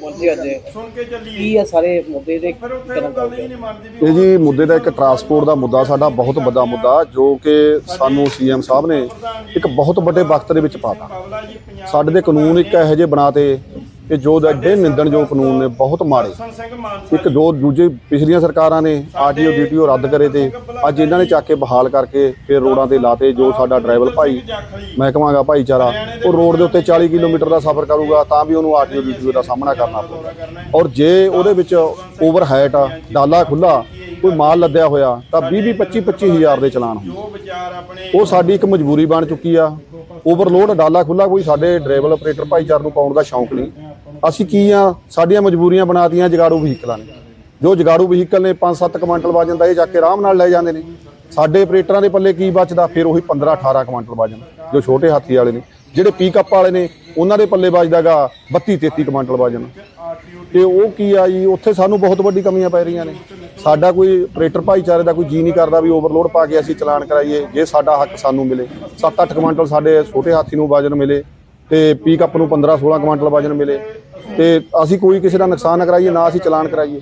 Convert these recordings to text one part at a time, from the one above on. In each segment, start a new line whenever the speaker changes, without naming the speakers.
ਪਹੁੰਚੇ ਅੱਜ।
ਸੁਣ ਕੇ ਚੱਲੀਏ।
ਕੀ ਆ ਸਾਰੇ ਮੁੱਦੇ ਦੇ
ਫਿਰ ਉੱਥੇ
ਕਰਨ
ਉਹ ਗੱਲ
ਚਾਹੁੰਦੇ
ਹੀ ਨਹੀਂ ਮੰਨਦੀ ਵੀ
ਇਹ ਜੀ ਮੁੱਦੇ ਦਾ ਇੱਕ ਟਰਾਂਸਪੋਰਟ ਦਾ ਮੁੱਦਾ ਸਾਡਾ ਬਹੁਤ ਵੱਡਾ ਮੁੱਦਾ ਜੋ ਕਿ ਸਾਨੂੰ ਸੀਐਮ ਸਾਹਿਬ ਨੇ ਇੱਕ ਬਹੁਤ ਵੱਡੇ ਵਕਤ ਦੇ ਵਿੱਚ ਪਾਤਾ। ਸਾਡੇ ਦੇ ਕਾਨੂੰਨ ਇੱਕ ਇਹੋ ਜਿਹੇ ਬਣਾਤੇ। ਕਿ ਜੋ ਐਡੇ ਨਿੰਦਣ ਜੋ ਕਾਨੂੰਨ ਨੇ ਬਹੁਤ ਮਾੜੇ। ਇੱਕ ਦੋ ਦੂਜੇ ਪਿਛਲੀਆਂ ਸਰਕਾਰਾਂ ਨੇ ਆਰਟੀਓ ਡੀਟੀਓ ਰੱਦ ਕਰੇ ਤੇ ਅੱਜ ਇਹਨਾਂ ਨੇ ਚੱਕ ਕੇ ਬਹਾਲ ਕਰਕੇ ਫਿਰ ਰੋਡਾਂ ਤੇ ਲਾਤੇ ਜੋ ਸਾਡਾ ਡਰਾਈਵਰ ਭਾਈ ਮੈਂ ਕਹਾਂਗਾ ਭਾਈਚਾਰਾ ਉਹ ਰੋਡ ਦੇ ਉੱਤੇ 40 ਕਿਲੋਮੀਟਰ ਦਾ ਸਫ਼ਰ ਕਰੂਗਾ ਤਾਂ ਵੀ ਉਹਨੂੰ ਆਰਟੀਓ ਡੀਟੀਓ ਦਾ ਸਾਹਮਣਾ ਕਰਨਾ ਪਊਗਾ। ਔਰ ਜੇ ਉਹਦੇ ਵਿੱਚ ਓਵਰ ਹਾਈਟ ਡਾਲਾ ਖੁੱਲਾ ਕੋਈ ਮਾਲ ਲੱਦਿਆ ਹੋਇਆ ਤਾਂ 20 20 25 25 ਹਜ਼ਾਰ ਦੇ ਚਲਾਨ
ਆਪਣੇ
ਉਹ ਸਾਡੀ ਇੱਕ ਮਜਬੂਰੀ ਬਣ ਚੁੱਕੀ ਆ। ਓਵਰਲੋਡ ਡਾਲਾ ਖੁੱਲਾ ਕੋਈ ਸਾਡੇ ਡਰਾਈਵਰ ਆਪਰੇਟਰ ਭਾਈਚਾਰ ਨੂੰ ਪਾਉਣ ਦਾ ਸ਼ੌਂਕ ਨਹੀਂ। ਅਸੀਂ ਕੀ ਆ? ਸਾਡੀਆਂ ਮਜਬੂਰੀਆਂ ਬਣਾਤੀਆਂ, ਜਗਾੜੂ ਵਹੀਕਲਾਂ ਨੇ। ਜੋ ਜਗਾੜੂ ਵਹੀਕਲ ਨੇ 5-7 ਕੁਆਂਟਲ ਵਜਨ ਦਾ ਇਹ ਜਾ ਕੇ ਆਰਾਮ ਨਾਲ ਲੈ ਜਾਂਦੇ ਨੇ। ਸਾਡੇ ਆਪਰੇਟਰਾਂ ਦੇ ਪੱਲੇ ਕੀ ਬਚਦਾ? ਫਿਰ ਉਹੀ 15-18 ਕੁਆਂਟਲ ਵਜਨ ਜੋ ਛੋਟੇ ਹਾਥੀ ਵਾਲੇ ਨੇ। ਜਿਹੜੇ ਪੀਕਅਪ ਵਾਲੇ ਨੇ, ਉਹਨਾਂ ਦੇ ਪੱਲੇ ਵੱਜਦਾਗਾ 32-33 ਕੁਆਂਟਲ ਵਜਨ ਤੇ ਉਹ ਕੀ ਆ ਜੀ? ਉੱਥੇ ਸਾਨੂੰ ਬਹੁਤ ਵੱਡੀ ਕਮੀਆਂ ਪੈ ਰਹੀਆਂ ਨੇ। ਸਾਡਾ ਕੋਈ ਆਪਰੇਟਰ ਭਾਈਚਾਰੇ ਦਾ ਕੋਈ ਜੀ ਨਹੀਂ ਕਰਦਾ ਵੀ ਓਵਰਲੋਡ ਪਾ ਕੇ ਅਸੀਂ ਚਲਾਨ ਕਰਾਈਏ, ਜੇ ਸਾਡਾ ਹੱਕ ਸਾਨੂੰ ਮਿਲੇ। 7-8 ਕੁਆਂਟਲ ਸਾਡੇ ਛੋਟੇ ਹਾਥੀ ਨੂੰ ਵਜਨ ਮਿਲੇ। ਤੇ ਪੀਕਅਪ ਨੂੰ 15-16 ਕੁਆਂਟਲ ਵਜਨ ਮਿਲੇ। ਤੇ ਅਸੀਂ ਕੋਈ ਕਿਸੇ ਦਾ ਨੁਕਸਾਨ ਨਾ ਕਰਾਈਏ, ਨਾ ਅਸੀਂ ਚਲਾਨ ਕਰਾਈਏ।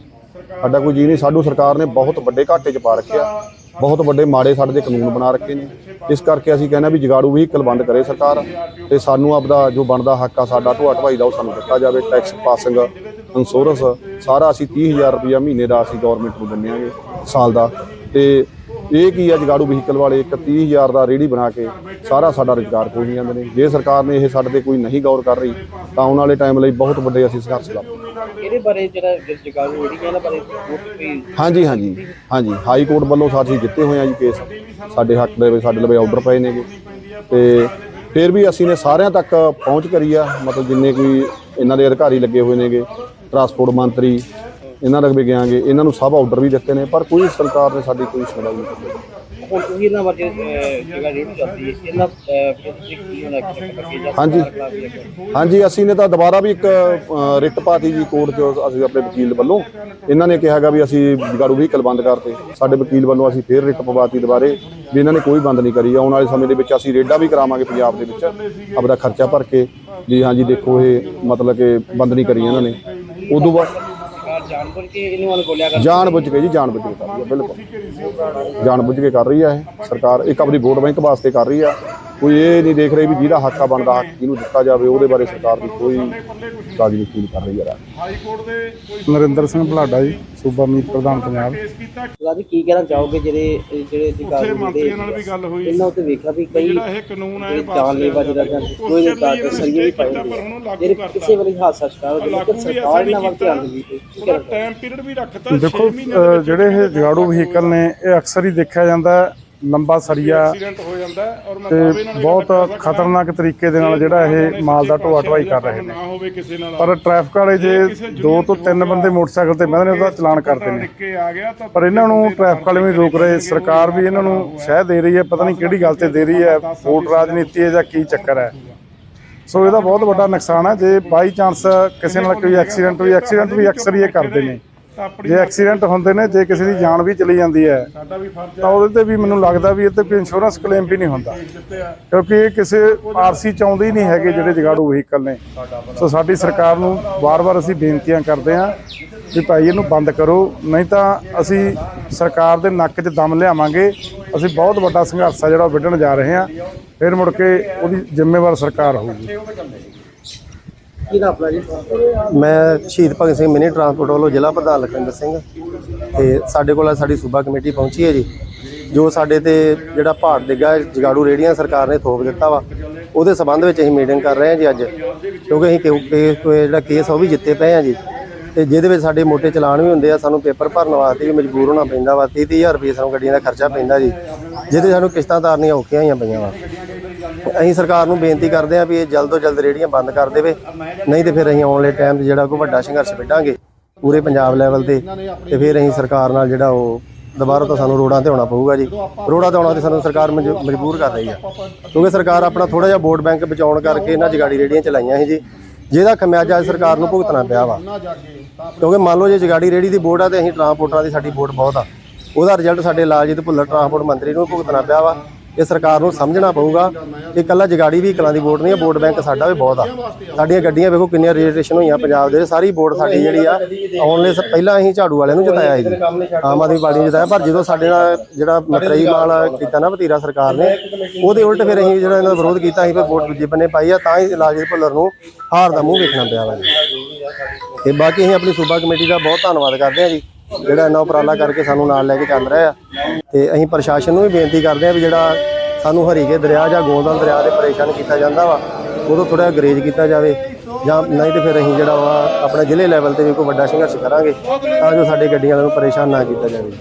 ਸਾਡਾ ਕੋਈ ਜੀ ਨਹੀਂ, ਸਾਡੂ ਸਰਕਾਰ ਨੇ ਬਹੁਤ ਵੱਡੇ ਘਾਟੇ 'ਚ ਪਾ ਰੱਖਿਆ ਬਹੁਤ ਵੱਡੇ ਮਾੜੇ ਸਾਡੇ ਦੇ ਕਾਨੂੰਨ ਬਣਾ ਰੱਖੇ ਨੇ। ਇਸ ਕਰਕੇ ਅਸੀਂ ਕਹਿੰਦੇ ਵੀ ਜਗਾੜੂ ਵਹੀਕਲ ਬੰਦ ਕਰੇ ਸਰਕਾਰ ਤੇ ਸਾਨੂੰ ਆਪਦਾ ਜੋ ਬਣਦਾ ਹੱਕ ਆ ਸਾਡਾ ਢੋਆ ਢਵਾਈ ਦਾ ਉਹ ਸਾਨੂੰ ਦਿੱਤਾ ਜਾਵੇ। ਟੈਕਸ ਪਾਸਿੰਗ ਇੰਸ਼ੋਰੈਂਸ ਸਾਰਾ ਅਸੀਂ 30000 ਰੁਪਇਆ ਮਹੀਨੇ ਦਾ ਅਸੀਂ ਗਵਰਨਮੈਂਟ ਨੂੰ ਦਿੰਦੇ ਆਂਗੇ ਸਾਲ ਦਾ। ਤੇ ਇਹ ਕੀ ਆ ਜਗਾੜੂ ਵਹੀਕਲ ਵਾਲੇ ਇੱਕ 30000 ਦਾ ਰੇੜੀ ਬਣਾ ਕੇ ਸਾਰਾ ਸਾਡਾ ਰੁਜ਼ਗਾਰ ਖੋਹ ਜਾਂਦੇ ਨੇ। ਜੇ ਸਰਕਾਰ ਨੇ ਇਹ ਸਾਡੇ ਤੇ ਕੋਈ ਨਹੀਂ ਗੌਰ ਕਰ ਰਹੀ ਤਾਂ ਆਉਣ ਵਾਲੇ ਟਾਈਮ ਲਈ ਬਹੁਤ ਵੱਡੇ ਅਸੀਂ ਸੰਘਰਸ਼ ਲਵਾਂਗੇ
ਇਹਦੇ ਬਾਰੇ ਜਿਹੜਾ ਜਗਾਰੂ ਜਿਹੜੀ ਇਹਨਾਂ ਬਾਰੇ
ਹਾਂਜੀ ਹਾਂਜੀ ਹਾਂਜੀ। ਹਾਈ ਕੋਰਟ ਵੱਲੋਂ ਸਾਡੀ ਜਿੱਤੇ ਹੋਏ ਆ ਜੀ ਕੇਸ ਸਾਡੇ ਹੱਕ ਦੇ ਵਿੱਚ ਸਾਡੇ ਲਵੇ ਆਰਡਰ ਪਏ ਨੇਗੇ। ਤੇ ਫਿਰ ਵੀ ਅਸੀਂ ਨੇ ਸਾਰਿਆਂ ਤੱਕ ਪਹੁੰਚ ਕਰੀ ਆ। ਮਤਲਬ ਜਿੰਨੇ ਕੋਈ ਇਹਨਾਂ ਦੇ ਅਧਿਕਾਰੀ ਲੱਗੇ ਹੋਏ ਨੇਗੇ। ਟਰਾਂਸਪੋਰਟ ਮੰਤਰੀ ਇਹਨਾਂ ਤੱਕ ਵੀ ਗਿਆਂਗੇ ਇਹਨਾਂ ਨੂੰ ਸਭ ਆਰਡਰ ਵੀ ਦਿੱਤੇ ਨੇ ਪਰ ਕੋਈ ਸਰਕਾਰ ਨੇ ਸਾਡੀ ਕੋਈ ਸੁਣਵਾਈ ਨਹੀਂ ਕੀਤੀ।
ਹੁਣ ਤੁਸੀਂ ਇਹਨਾਂ ਬਾਰੇ ਜਗ੍ਹਾ ਜਿਹੜੀ ਚੱਲਦੀ ਹੈ ਇਹਨਾਂ ਅਹ, ਫਿਰ ਤੁਸੀਂ ਕੀ ਹੋਣਾ ਕਿ ਜਾਂ
ਹਾਂਜੀ। ਹਾਂਜੀ ਅਸੀਂ ਨੇ ਤਾਂ ਦੁਬਾਰਾ ਵੀ ਇੱਕ ਰਿਟ ਪਾਤੀ ਜੀ ਕੋਰਟ 'ਚ ਅਸੀਂ ਆਪਣੇ ਵਕੀਲ ਵੱਲੋਂ। ਇਹਨਾਂ ਨੇ ਕਿਹਾਗਾ ਵੀ ਅਸੀਂ ਜਗਾੜੂ ਵਹੀਕਲ ਬੰਦ ਕਰਤੇ। ਸਾਡੇ ਵਕੀਲ ਵੱਲੋਂ ਅਸੀਂ ਫੇਰ ਰਿਟ ਪਵਾਤੀ ਦੁਬਾਰੇ ਵੀ ਇਹਨਾਂ ਨੇ ਕੋਈ ਬੰਦ ਨਹੀਂ ਕਰੀ। ਆਉਣ ਵਾਲੇ ਸਮੇਂ ਦੇ ਵਿੱਚ ਅਸੀਂ ਰੇਡਾਂ ਵੀ ਕਰਾਵਾਂਗੇ ਪੰਜਾਬ ਦੇ ਵਿੱਚ ਆਪਦਾ ਖਰਚਾ ਭਰ ਕੇ। ਜੀ ਹਾਂਜੀ ਦੇਖੋ ਇਹ ਮਤਲਬ ਕਿ ਬੰਦ ਨਹੀਂ ਕਰੀ ਇਹਨਾਂ ਨੇ। ਉਦੋਂ ਬਾਅਦ
ਜਾਣਬੁੱਝ ਕੇ ਇਹਨੂੰ ਅਨਗੋਲਿਆ ਕਰ
ਜਾਣ ਬੁੱਝ ਕੇ ਜੀ ਜਾਣ ਬੁੱਝ ਕੇ ਕਰ ਰਹੀ ਹੈ, ਬਿਲਕੁਲ। ਜਾਣ ਬੁੱਝ ਕੇ ਕਰ ਰਹੀ ਹੈ ਇਹ। ਸਰਕਾਰ ਇੱਕ ਆਪਣੀ ਵੋਟ ਬੈਂਕ ਵਾਸਤੇ ਕਰ ਰਹੀ ਹੈ। ਕੋਈ ਇਹ ਨਹੀਂ ਦੇਖ ਰਹੀ ਵੀ ਜਿਹਦਾ ਹੱਕ ਆ ਬਣਦਾ ਹੱਕ ਜਿਹਨੂੰ ਦਿੱਤਾ ਜਾਵੇ ਉਹਦੇ ਬਾਰੇ ਸਰਕਾਰ ਦੀ ਕੋਈ ਰਾਜਨੀਤੀ ਨਹੀਂ ਕਰ ਰਹੀ ਹੈ
ਹਾਈ ਕੋਰਟ ਦੇ ਕੋਈ
ਨਰਿੰਦਰ ਸਿੰਘ ਬਲਾਡਾ ਜੀ ਸੂਬਾ ਮੀਤ ਪ੍ਰਧਾਨ ਪੰਜਾਬ।
ਰਾਜੀ ਕੀ ਕਹਿਣਾ ਚਾਹੋਗੇ ਜਿਹੜੇ ਜਿਹੜੇ ਜਗਾਰੂ
ਮੰਤਰੀਆਂ ਨਾਲ ਵੀ ਗੱਲ ਹੋਈ।
ਇਹਨਾਂ ਉੱਤੇ ਵੇਖਿਆ ਵੀ ਕਈ
ਜਿਹੜਾ ਇਹ ਕਾਨੂੰਨ ਹੈ
ਜਾਨਲੇਵਾ ਜਿਹੜਾ ਕੋਈ ਸਰੀਏ ਵੀ
ਲਾਗੂ
ਜਿਹੜੇ। ਕਿਸੇ ਵੇਲੇ ਹਾਦਸਾ ਸ਼ਿਕਾਰ ਹੋ ਜਾਂਦਾ
ਲਾਗੂ
ਤੇ
ਵੀ
ਸਰਕਾਰ ਪਈ
ਟਾਈਮ ਪੀਰੀਅਡ ਰੱਖਤਾ
ਦੇਖੋ
ਮਹੀਨੇ
ਜਿਹੜੇ ਇਹ ਜਗਾੜੂ ਵਹੀਕਲ ਨੇ ਇਹ ਅਕਸਰ ਹੀ ਦੇਖਿਆ ਜਾਂਦਾ ਲੰਬਾ ਸਰੀਆ
ਐਕਸੀਡੈਂਟ ਹੋ ਜਾਂਦਾ ਹੈ ਔਰ ਮੈਂ
ਤੇ ਬਹੁਤ ਖਤਰਨਾਕ ਤਰੀਕੇ ਦੇ ਨਾਲ ਜਿਹੜਾ ਇਹ ਮਾਲ ਦਾ ਢੋਆ ਢਵਾਈ ਕਰ ਰਹੇ ਨੇ।
ਨਾ ਹੋਵੇ ਕਿਸੇ ਨਾਲ।
ਪਰ ਟ੍ਰੈਫਿਕ ਵਾਲੇ ਜੇ ਦੋ ਤੋਂ ਤਿੰਨ ਬੰਦੇ ਮੋਟਰਸਾਈਕਲ ਤੇ ਬਹਿੰਦੇ ਨੇ ਉਹਦਾ ਚਲਾਨ ਕਰਦੇ ਨੇ।
ਕੇ ਆ ਗਿਆ ਤਾਂ
ਪਰ ਇਹਨਾਂ ਨੂੰ ਟ੍ਰੈਫਿਕ ਵਾਲੇ ਵੀ ਰੋਕ ਰਹੇ ਸਰਕਾਰ ਵੀ ਇਹਨਾਂ ਨੂੰ ਸ਼ਹਿ ਦੇ ਰਹੀ ਹੈ ਪਤਾ ਨਹੀਂ ਕਿਹੜੀ ਗੱਲ ਤੇ ਦੇ ਰਹੀ ਹੈ ਵੋਟ ਰਾਜਨੀਤੀ ਹੈ ਜਾਂ ਕੀ ਚੱਕਰ ਹੈ। ਸੋ ਇਹਦਾ ਬਹੁਤ ਵੱਡਾ ਨੁਕਸਾਨ ਹੈ ਜੇ ਬਾਈ ਚਾਂਸ ਕਿਸੇ ਨਾਲ ਕੋਈ ਐਕਸੀਡੈਂਟ ਵੀ ਐਕਸੀਡੈਂਟ ਵੀ ਅਕਸਰ ਹੀ ਇਹ ਕਰਦੇ ਨੇ।
ਤਾਂ ਆਪਣੀ
ਜੇ ਐਕਸੀਡੈਂਟ ਹੁੰਦੇ ਨੇ ਜੇ ਕਿਸੇ ਦੀ ਜਾਨ ਵੀ ਚਲੀ ਜਾਂਦੀ ਹੈ
ਸਾਡਾ ਵੀ ਫਰਜ਼
ਤਾਂ ਉਹਦੇ ਤੇ ਵੀ ਮੈਨੂੰ ਲੱਗਦਾ ਵੀ ਇਹ ਤੇ ਕੋਈ ਇੰਸ਼ੋਰੈਂਸ ਕਲੇਮ ਵੀ ਨਹੀਂ ਹੁੰਦਾ।
ਦਿੱਤੇ ਆ।
ਕਿਉਂਕਿ ਇਹ ਕਿਸੇ ਆਰਸੀ ਚਾਹੁੰਦੇ ਹੀ ਨਹੀਂ ਹੈਗੇ ਜਿਹੜੇ ਜਗਾੜੂ ਵਹੀਕਲ ਨੇ। ਸੋ ਸਾਡੀ ਸਰਕਾਰ ਨੂੰ ਵਾਰ-ਵਾਰ ਅਸੀਂ ਬੇਨਤੀਆਂ ਕਰਦੇ ਹਾਂ ਕਿ ਭਾਈ ਇਹਨੂੰ ਬੰਦ ਕਰੋ ਨਹੀਂ ਤਾਂ ਅਸੀਂ ਸਰਕਾਰ ਦੇ ਨੱਕ 'ਚ ਦਮ ਲਿਆਵਾਂਗੇ। ਅਸੀਂ ਬਹੁਤ ਵੱਡਾ ਸੰਘਰਸ਼ ਆ ਜਿਹੜਾ ਉਹ ਵਿੱਢਣ ਜਾ ਰਹੇ ਹਾਂ। ਫਿਰ ਮੁੜ ਕੇ ਉਹਦੀ ਜ਼ਿੰਮੇਵਾਰ ਸਰਕਾਰ ਹੋਊਗੀ।
ਕੀ ਨਾ ਆਪਣਾ ਜੀ?
ਮੈਂ ਸ਼ਹੀਦ ਭਗਤ ਸਿੰਘ ਮਿਨੀ ਟਰਾਂਸਪੋਰਟ ਵੱਲੋਂ ਜ਼ਿਲ੍ਹਾ ਪ੍ਰਧਾਨ ਲਖਵਿੰਦਰ ਸਿੰਘ ਤੇ ਸਾਡੇ ਕੋਲ ਸਾਡੀ ਸੂਬਾ ਕਮੇਟੀ ਪਹੁੰਚੀ ਹੈ ਜੀ। ਜੋ ਸਾਡੇ ਤੇ ਜਿਹੜਾ ਭਾਰ ਡਿੱਗਾ, ਜਗਾੜੂ ਰੇੜੀਆਂ ਸਰਕਾਰ ਨੇ ਥੋਪ ਦਿੱਤਾ ਵਾ, ਉਹਦੇ ਸਬੰਧ ਵਿੱਚ ਅਸੀਂ ਮੀਟਿੰਗ ਕਰ ਰਹੇ ਹਾਂ ਜੀ ਅੱਜ। ਕਿਉਂਕਿ ਅਸੀਂ ਕਿ- ਕਿ- ਜਿਹੜਾ ਕੇਸ ਆ ਉਹ ਵੀ ਜਿੱਤੇ ਪਏ ਹਾਂ ਜੀ। ਤੇ ਜਿਹਦੇ ਵਿੱਚ ਸਾਡੇ ਮੋਟੇ ਚਲਾਨ ਵੀ ਹੁੰਦੇ ਆ, ਸਾਨੂੰ ਪੇਪਰ ਭਰਨ ਵਾਸਤੇ ਵੀ ਮਜਬੂਰ ਹੋਣਾ ਪੈਂਦਾ ਵਾ 30 ਹਜ਼ਾਰ ਰੁਪਏ ਸਾਨੂੰ ਗੱਡੀਆਂ ਦਾ ਖਰਚਾ ਪੈਂਦਾ ਜੀ। ਜਿਹਦੇ ਸਾਨੂੰ ਕਿਸ਼ਤਾਂ ਤਾਰਨੀਆਂ ਔਖੀਆਂ ਹੋਈਆਂ ਪਈਆਂ ਵਾ। ਅਸੀਂ ਸਰਕਾਰ ਨੂੰ ਬੇਨਤੀ ਕਰਦੇ ਹਾਂ ਵੀ ਇਹ ਜਲਦ ਤੋਂ ਜਲਦ ਰੇੜੀਆਂ ਬੰਦ ਕਰ ਦੇਵੇ। ਨਹੀਂ ਤੇ ਫਿਰ ਅਸੀਂ ਆਉਣ ਵਾਲੇ ਟਾਈਮ 'ਚ ਜਿਹੜਾ ਕੋਈ ਵੱਡਾ ਸੰਘਰਸ਼ ਵਿੱਢਾਂਗੇ ਪੂਰੇ ਪੰਜਾਬ ਲੈਵਲ ਤੇ। ਤੇ ਫਿਰ ਅਸੀਂ ਸਰਕਾਰ ਨਾਲ ਜਿਹੜਾ ਉਹ ਦੁਬਾਰਾ ਤੋਂ ਸਾਨੂੰ ਰੋਡਾਂ ਤੇ ਆਉਣਾ ਪਊਗਾ ਜੀ। ਰੋਡਾਂ ਤੇ ਆਉਣਾ ਤੇ ਸਾਨੂੰ ਸਰਕਾਰ ਮਜ- ਮਜਬੂਰ ਕਰ ਰਹੀ ਆ। ਕਿਉਂਕਿ ਸਰਕਾਰ ਆਪਣਾ ਥੋੜਾ ਜਿਹਾ ਵੋਟ ਬੈਂਕ ਬਚਾਉਣ ਕਰਕੇ ਇਹਨਾਂ ਜਗਾੜੀ ਰੇੜੀਆਂ ਚਲਾਈਆਂ ਸੀ ਜੀ। ਜਿਹਦਾ ਖਮਿਆਜਾ ਅੱਜ ਸਰਕਾਰ ਨੂੰ ਭੁਗਤਣਾ ਪਿਆ ਵਾ। ਕਿਉਂਕਿ ਮੰਨ ਲਓ ਜੇ ਜਗਾੜੀ ਰੇੜੀ ਦੀ ਵੋਟ ਆ ਤੇ ਅਸੀਂ ਟਰਾਂਸਪੋਰਟਰਾਂ ਦੀ ਸਾਡੀ ਵੋਟ ਬਹੁਤ ਆ। ਉਹਦਾ ਰਿਜ਼ਲਟ ਸਾਡੇ ਲਾਲਜੀਤ ਭੁੱਲਰ ਟਰਾਂਸਪੋਰਟ ਮੰਤਰੀ ਨੂੰ ਭੁਗਤਣਾ ਪਿਆ ਵਾ। ਇਹ ਸਰਕਾਰ ਨੂੰ ਸਮਝਣਾ ਪਊਗਾ ਕਿ ਇਕੱਲਾ ਜਗਾੜੀ ਵੀ ਕਲਾਂ ਦੀ ਵੋਟ ਨਹੀਂ ਹੈ ਵੋਟ ਬੈਂਕ ਸਾਡਾ ਵੀ ਬਹੁਤ ਆ। ਸਾਡੀਆਂ ਗੱਡੀਆਂ ਵੇਖੋ ਕਿੰਨੀਆਂ ਰਜਿਸਟ੍ਰੇਸ਼ਨ ਹੋਈਆਂ ਪੰਜਾਬ ਦੇ, ਸਾਰੀ ਵੋਟ ਸਾਡੀ ਜਿਹੜੀ ਆ ਆਨਲਾਈਨ ਪਹਿਲਾਂ ਅਸੀਂ ਝਾੜੂ ਵਾਲਿਆਂ ਨੂੰ ਜਿਤਾਇਆ ਸੀ ਆਮ ਆਦਮੀ ਪਾਰਟੀ ਨੂੰ ਜਿਤਾਇਆ, ਪਰ ਜਦੋਂ ਸਾਡੇ ਨਾਲ ਜਿਹੜਾ ਮਤਰਈ ਨਾਲ ਕੀਤਾ ਨਾ ਵਤੀਰਾ ਸਰਕਾਰ ਨੇ, ਉਹਦੇ ਉਲਟ ਫਿਰ ਅਸੀਂ ਜਿਹੜਾ ਇਹਨਾਂ ਦਾ ਵਿਰੋਧ ਕੀਤਾ, ਅਸੀਂ ਫਿਰ ਵੋਟ ਦੂਜੇ ਬੰਨੇ ਪਾਈ ਆ, ਤਾਂ ਹੀ ਲਾਜੇ ਭੁੱਲਰ ਨੂੰ ਹਾਰ ਦਾ ਮੂੰਹ ਵੇਖਣਾ ਪਿਆ ਵਾ ਤੇ ਬਾਕੀ ਅਸੀਂ ਆਪਣੀ ਸੂਬਾ ਕਮੇਟੀ ਦਾ ਬਹੁਤ ਧੰਨਵਾਦ ਕਰਦੇ ਹਾਂ ਜੀ। ਜਿਹੜਾ ਇੰਨਾ ਉਪਰਾਲਾ ਕਰਕੇ ਸਾਨੂੰ ਨਾਲ ਲੈ ਕੇ ਚੱਲ ਰਿਹਾ ਆ। ਤੇ ਅਸੀਂ ਪ੍ਰਸ਼ਾਸਨ ਨੂੰ ਵੀ ਬੇਨਤੀ ਕਰਦੇ ਹਾਂ ਵੀ ਜਿਹੜਾ ਸਾਨੂੰ ਹਰੀਕੇ ਦਰਿਆ ਜਾਂ ਗੋਂਦਲ ਦਰਿਆ ਦੇ ਪਰੇਸ਼ਾਨ ਕੀਤਾ ਜਾਂਦਾ ਵਾ ਉਦੋਂ ਥੋੜਾ ਗਰੇਜ ਕੀਤਾ ਜਾਵੇ। ਜਾਂ ਨਹੀਂ ਤੇ ਫਿਰ ਅਸੀਂ ਜਿਹੜਾ ਵਾ ਆਪਣੇ ਜ਼ਿਲ੍ਹੇ ਲੈਵਲ ਤੇ ਵੀ ਕੋਈ ਵੱਡਾ ਸੰਘਰਸ਼ ਕਰਾਂਗੇ ਤਾਂ ਜੋ ਸਾਡੇ ਗੱਡੀਆਂ ਵਾਲਿਆਂ ਨੂੰ ਪਰੇਸ਼ਾਨ ਨਾ ਕੀਤਾ ਜਾਵੇ।